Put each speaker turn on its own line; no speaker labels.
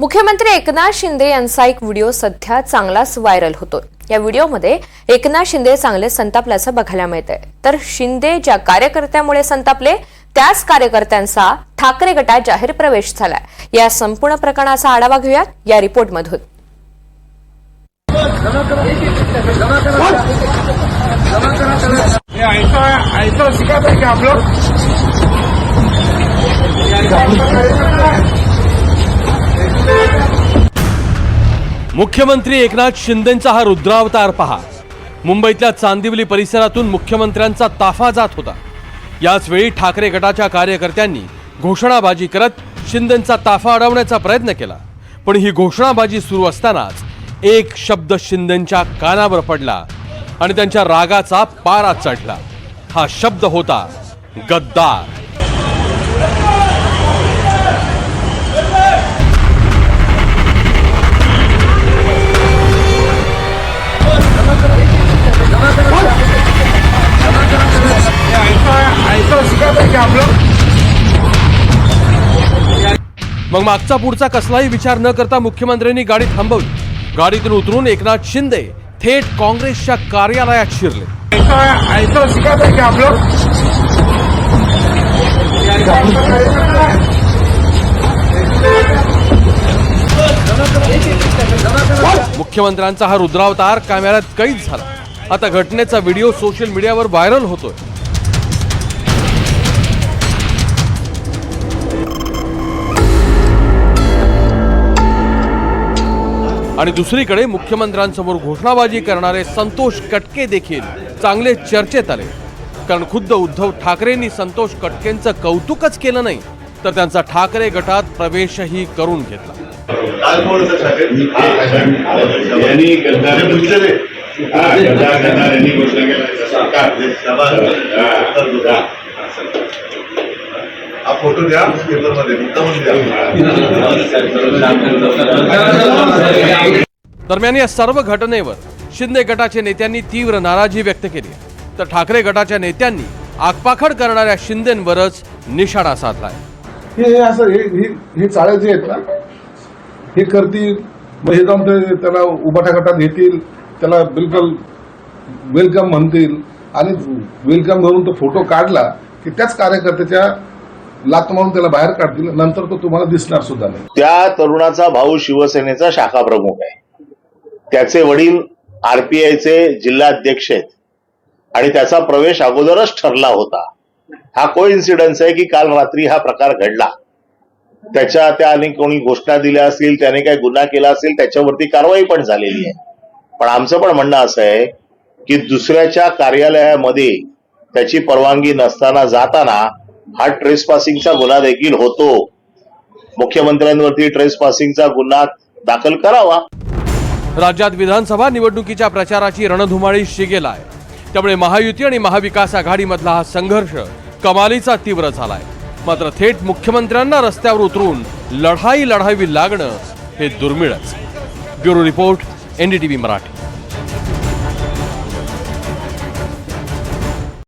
मुख्यमंत्री एकनाथ शिंदे यांचा एक व्हिडिओ सध्या चांगलाच व्हायरल होतोय. या व्हिडिओमध्ये एकनाथ शिंदे चांगले संतापल्याचं बघायला मिळतंय. तर शिंदे ज्या कार्यकर्त्यामुळे संतापले त्याच कार्यकर्त्यांचा ठाकरे गटात जाहीर प्रवेश झालाय. या संपूर्ण प्रकरणाचा आढावा घेऊयात या रिपोर्टमधून.
ये ऐसा ऐसा आप लोग
मुख्यमंत्री एकनाथ शिंदेचा हा रुद्रावतार पहा. मुंबईतल्या चांदिवली परिसरातून मुख्यमंत्र्यांचा ताफा जात होता. याच वेळी ठाकरे गटाच्या कार्यकर्त्यांनी घोषणाबाजी करत शिंदेचा ताफा अडवण्याचा प्रयत्न केला. पण ही घोषणाबाजी सुरू असतानाच एक शब्द शिंदेच्या कानावर पडला आणि त्यांच्या रागाचा पारा चढला. हा शब्द होता गद्दार. मग मागचा पुढचा कसलाही विचार न करता मुख्यमंत्र्यांनी गाडी थांबवली गाडीतून उतरून एकनाथ शिंदे थेट काँग्रेसच्या कार्यालयात शिरले. मुख्यमंत्र्यांचा हा रुद्रावतार कॅमेऱ्यात कैद झाला. आता घटनेचा व्हिडिओ सोशल मीडियावर व्हायरल होतोय. आणि दुसरीकडे मुख्यमंत्र्यांसमोर घोषणाबाजी करणारे संतोष कटके देखील चांगले चर्चेत आले कारण खुद्द उद्धव ठाकरेंनी संतोष कटकेंचं कौतुकच केलं नाही तर त्यांचा ठाकरे गटात प्रवेशही करून घेतला
हा फोटो द्या पेपरमध्ये द्या
दरम्यान या सर्व घटनेवर शिंदे गटाच्या नेत्यांनी तीव्र नाराजी व्यक्त केली तर ठाकरे गटाच्या नेत्यांनी आगपाखड करणाऱ्या शिंदेवरच निशाणा साधलाय.
हे हे असं हे हे हे चाळे जे आहेत ना हे करतील मग हे जाऊन ते त्याला उभाटा गटात घेतील त्याला बिलकुल वेलकम म्हणतील. आणि वेलकम म्हणून तो फोटो काढला की त्याच कार्यकर्त्याच्या लात मारून त्याला बाहेर काढतील नंतर तो तुम्हाला दिसणार सुद्धा नाही.
त्या तरुणाचा भाऊ शिवसेनेचा शाखा प्रमुख आहे. त्याचे वडील आरपीआयचे जिल्हाध्यक्ष आहेत. आणि त्याचा प्रवेश अगोदरच ठरला होता. हा को इन्सिडन्स आहे की काल रात्री हा प्रकार घडला. त्याच्या त्याने कोणी घोषणा दिल्या असतील त्याने काही गुन्हा केला असेल त्याच्यावरती कारवाई पण झालेली आहे. पण आमचं पण म्हणणं असं आहे की दुसऱ्याच्या कार्यालयामध्ये त्याची परवानगी नसताना जाताना हा ट्रेस पासिंगचा गुन्हा देखील होतो. मुख्यमंत्र्यांवरती ट्रेस पासिंगचा गुन्हा दाखल करावा.
राज्यात विधानसभा निवडणुकीच्या प्रचाराची रणधुमाळी शिगेला आहे त्यामुळे महायुती आणि महाविकास आघाडीमधला हा संघर्ष कमालीचा तीव्र झालाय. मात्र थेट मुख्यमंत्र्यांना रस्त्यावर उतरून लढाई लढावी लागणं हे दुर्मिळच. Bureau report NDTV Marathi.